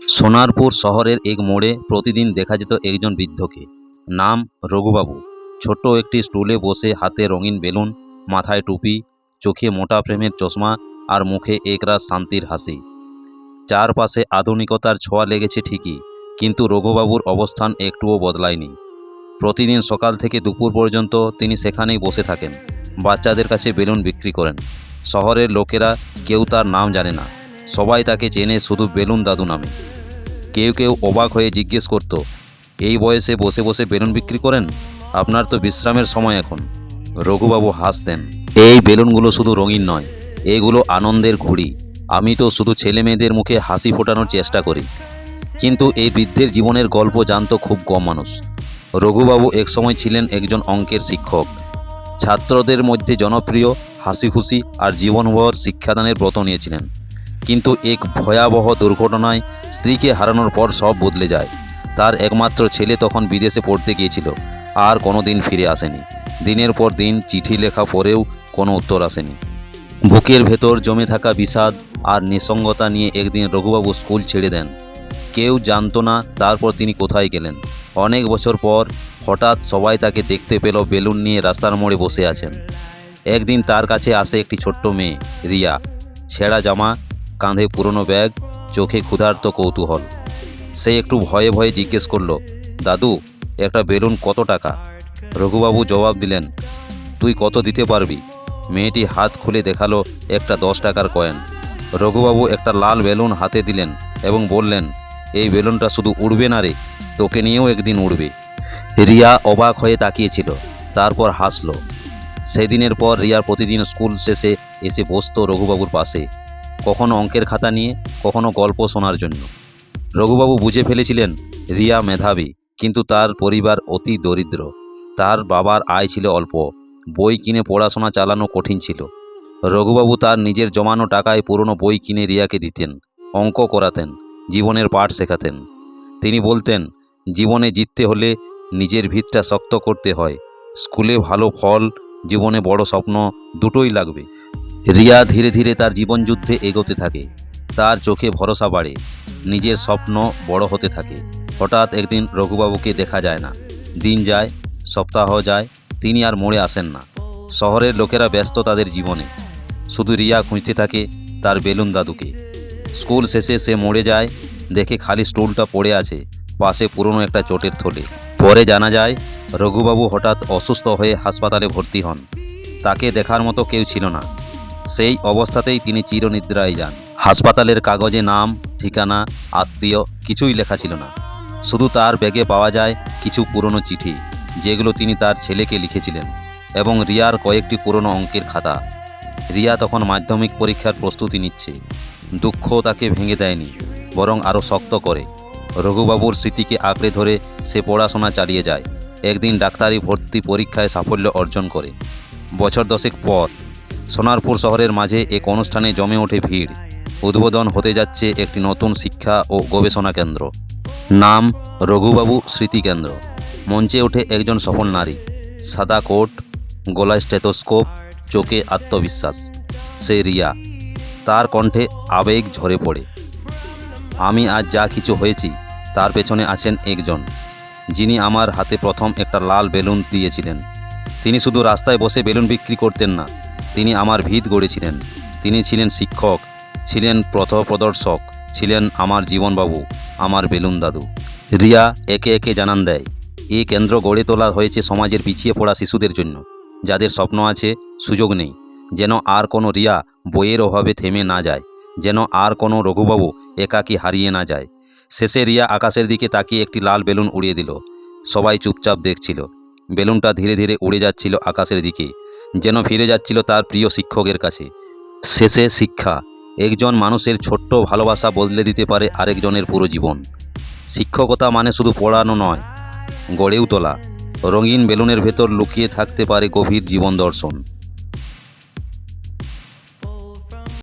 সোনারপুর শহরের এক মোড়ে প্রতিদিন দেখা যেত একজন বৃদ্ধকে। নাম রঘুবাবু। ছোট্ট একটি স্টুলে বসে হাতে রঙিন বেলুন, মাথায় টুপি, চোখে মোটা ফ্রেমের চশমা আর মুখে একরাশ শান্তির হাসি। চারপাশে আধুনিকতার ছোঁয়া লেগেছে ঠিকই, কিন্তু রঘুবাবুর অবস্থান একটুও বদলায়নি। প্রতিদিন সকাল থেকে দুপুর পর্যন্ত তিনি সেখানেই বসে থাকেন। বাচ্চাদের কাছে বেলুন বিক্রি করেন। শহরের লোকেরা কেউ তার নাম জানে না। সবাই তাকে চেনে শুধু বেলুন দাদু নামে। কেউ কেউ অবাক হয়ে জিজ্ঞেস করত, এই বয়সে বসে বসে বেলুন বিক্রি করেন? আপনার তো বিশ্রামের সময় এখন। রঘুবাবু হাসতেন, এই বেলুনগুলো শুধু রঙিন নয়, এগুলো আনন্দের ঘুড়ি। আমি তো শুধু ছেলে মেয়েদের মুখে হাসি ফোটানোর চেষ্টা করি। কিন্তু এই বৃদ্ধের জীবনের গল্প জানত খুব কম মানুষ। রঘুবাবু একসময় ছিলেন একজন অঙ্কের শিক্ষক। ছাত্রদের মধ্যে জনপ্রিয় হাসি খুশি আর জীবনভর শিক্ষাদানের ব্রত নিয়েছিলেন। কিন্তু এক ভয়াবহ দুর্ঘটনায় স্ত্রীকে হারানোর পর সব বদলে যায়। তার একমাত্র ছেলে তখন বিদেশে পড়তে গিয়েছিল, আর কোনো দিন ফিরে আসেনি। দিনের পর দিন চিঠি লেখা পরেও কোনো উত্তর আসেনি। বুকের ভেতর জমে থাকা বিষাদ আর নিঃসঙ্গতা নিয়ে একদিন রঘুবাবু স্কুল ছেড়ে দেন। কেউ জানতো না তারপর তিনি কোথায় গেলেন। অনেক বছর পর হঠাৎ সবাই তাকে দেখতে পেল বেলুন নিয়ে রাস্তার মোড়ে বসে আছেন। একদিন তার কাছে আসে একটি ছোট্ট মেয়ে, রিয়া। ছেঁড়া জামা কাঁধে পুরনো ব্যাগ, চোখে ক্ষুধার্ত কৌতূহল। সে একটু ভয়ে ভয়ে জিজ্ঞেস করল, দাদু, একটা বেলুন কত টাকা? রঘুবাবু জবাব দিলেন, তুই কত দিতে পারবি? মেয়েটি হাত খুলে দেখাল একটা দশ টাকার কয়েন। রঘুবাবু একটা লাল বেলুন হাতে দিলেন এবং বললেন, এই বেলুনটা শুধু উড়বে না রে, তোকে নিয়েও একদিন উড়বে। রিয়া অবাক হয়ে তাকিয়েছিল, তারপর হাসলো। সেদিনের পর রিয়ার প্রতিদিন স্কুল শেষে এসে বসতো রঘুবাবুর পাশে। কখনো অঙ্কের খাতা নিয়ে, কখনো গল্প শোনার জন্য। রঘুবাবু বুঝে ফেলেছিলেন, রিয়া মেধাবী, কিন্তু তার পরিবার অতি দরিদ্র। তার বাবার আয় ছিল অল্প। বই কিনে পড়াশোনা চালানো কঠিন ছিল। রঘুবাবু তার নিজের জমানো টাকায় পুরনো বই কিনে রিয়াকে দিতেন, অঙ্ক করাতেন, জীবনের পাঠ শেখাতেন। তিনি বলতেন, জীবনে জিততে হলে নিজের ভিতটা শক্ত করতে হয়। স্কুলে ভালো ফল, জীবনে বড় স্বপ্ন দুটোই লাগবে। রিয়া ধীরে ধীরে তার জীবনযুদ্ধে এগোতে থাকে। তার চোখে ভরসা বাড়ে। নিজের স্বপ্ন বড় হতে থাকে। হঠাৎ একদিন রঘুবাবুকে দেখা যায় না। দিন যায়, সপ্তাহ যায়, তিনি আর মোড়ে আসেন না। শহরের লোকেরা ব্যস্ত তাদের জীবনে। শুধু রিয়া খুঁজতে থাকে তার বেলুন দাদুকে। স্কুল শেষে সে মোড়ে যায়, দেখে খালি স্টুলটা পড়ে আছে, পাশে পুরনো একটা চোটের থলে। পরে জানা যায়, রঘুবাবু হঠাৎ অসুস্থ হয়ে হাসপাতালে ভর্তি হন। তাকে দেখার মতো কেউ ছিল না। সেই অবস্থাতেই তিনি চিরনিদ্রায় যান। হাসপাতালের কাগজে নাম, ঠিকানা, আত্মীয় কিছুই লেখা ছিল না। শুধু তার ব্যাগে পাওয়া যায় কিছু পুরনো চিঠি, যেগুলো তিনি তার ছেলেকে লিখেছিলেন এবং রিয়ার কয়েকটি পুরনো অঙ্কের খাতা। রিয়া তখন মাধ্যমিক পরীক্ষার প্রস্তুতি নিচ্ছে। দুঃখ তাকে ভেঙে দেয়নি, বরং আরও শক্ত করে। রঘুবাবুর স্মৃতিকে আঁকড়ে ধরে সে পড়াশোনা চালিয়ে যায়। একদিন ডাক্তারি ভর্তি পরীক্ষায় সাফল্য অর্জন করে। বছর দশেক পর সোনারপুর শহরের মাঝে এক অনুষ্ঠানে জমে ওঠে ভিড়। উদ্বোধন হতে যাচ্ছে একটি নতুন শিক্ষা ও গবেষণা কেন্দ্র। নাম রঘুবাবু স্মৃতি কেন্দ্র। মঞ্চে ওঠে একজন সফল নারী। সাদা কোট, গলায় স্টেথোস্কোপ, চোখে আত্মবিশ্বাস। সে রিয়া। তার কণ্ঠে আবেগ ঝরে পড়ে। আমি আজ যা কিছু হয়েছি, তার পেছনে আছেন একজন। যিনি আমার হাতে প্রথম একটা লাল বেলুন দিয়েছিলেন। তিনি শুধু রাস্তায় বসে বেলুন বিক্রি করতেন না তিনি আমার ভিত গড়েছিলেন। তিনি ছিলেন শিক্ষক, ছিলেন পথপ্রদর্শক ছিলেন আমার জীবনবাবু, আমার বেলুন দাদু। রিয়া একে একে জানান দেয় এই কেন্দ্র গড়ে তোলা হয়েছে সমাজের পিছিয়ে পড়া শিশুদের জন্য। যাদের স্বপ্ন আছে, সুযোগ নেই। যেন আর কোনো রিয়া বইয়ের অভাবে থেমে না যায়। যেন আর কোনো রঘুবাবু একাকী হারিয়ে না যায়। শেষে রিয়া আকাশের দিকে তাকিয়ে একটি লাল বেলুন উড়িয়ে দিল। সবাই চুপচাপ দেখছিল। বেলুনটা ধীরে ধীরে উড়ে যাচ্ছিল আকাশের দিকে। যেন ফিরে যাচ্ছিল তার প্রিয় শিক্ষকের কাছে। শেষে শিক্ষা, একজন মানুষের ছোট্ট ভালোবাসা বদলে দিতে পারে আরেকজনের পুরো জীবন। শিক্ষকতা মানে শুধু পড়ানো নয়, গড়েও তোলা। রঙিন বেলুনের ভেতর লুকিয়ে থাকতে পারে গভীর জীবন দর্শন।